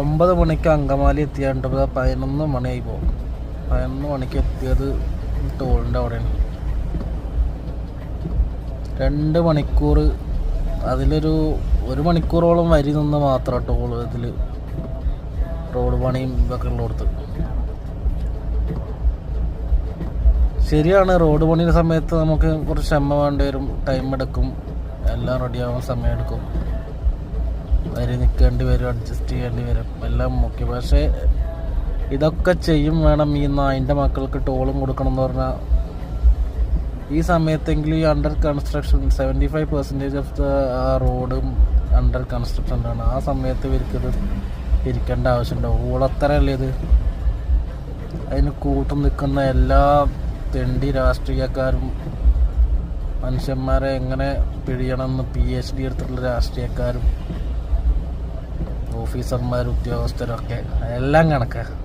ഒമ്പത് മണിക്ക് അങ്കമാലി എത്തിയാണ്ട് പതിനൊന്ന് മണിയായി പോകും പതിനൊന്ന് മണിക്ക് എത്തിയത് ടോളിന്റെ അവിടെയാണ്. രണ്ട് മണിക്കൂർ അതിലൊരു ഒരു മണിക്കൂറോളം വരി നിന്ന് മാത്രം ടോൾ ഇതിൽ റോഡ് പണിയും ഇതൊക്കെ ഉള്ളിടത്ത്. ശരിയാണ് റോഡ് പണിയുടെ സമയത്ത് നമുക്ക് കുറച്ച് ക്ഷമ വേണ്ടി വരും ടൈം എടുക്കും എല്ലാം റെഡിയാവാൻ സമയമെടുക്കും വരി നിൽക്കേണ്ടി വരും അഡ്ജസ്റ്റ് ചെയ്യേണ്ടി വരും എല്ലാം മുഖ്യം പക്ഷേ ഇതൊക്കെ ചെയ്യും വേണം. ഈ നായിന്റെ മക്കൾക്ക് ടോളും കൊടുക്കണം എന്ന് പറഞ്ഞാൽ ഈ സമയത്തെങ്കിലും ഈ under construction seventy five percentage of the റോഡും അണ്ടർ കൺസ്ട്രക്ഷനിലാണ് ആ സമയത്ത് ഇവർക്കിത് ഇരിക്കേണ്ട ആവശ്യമുണ്ടോ. ഊളത്തരല്ലേ ഇത്? അതിന് കൂട്ടു നിൽക്കുന്ന എല്ലാ തെണ്ടി രാഷ്ട്രീയക്കാരും മനുഷ്യന്മാരെ എങ്ങനെ പിഴിയണമെന്ന് പി എച്ച് ഡി എടുത്തിട്ടുള്ള രാഷ്ട്രീയക്കാരും ഓഫീസർമാരും ഉദ്യോഗസ്ഥരൊക്കെ എല്ലാം കണക്കാണ്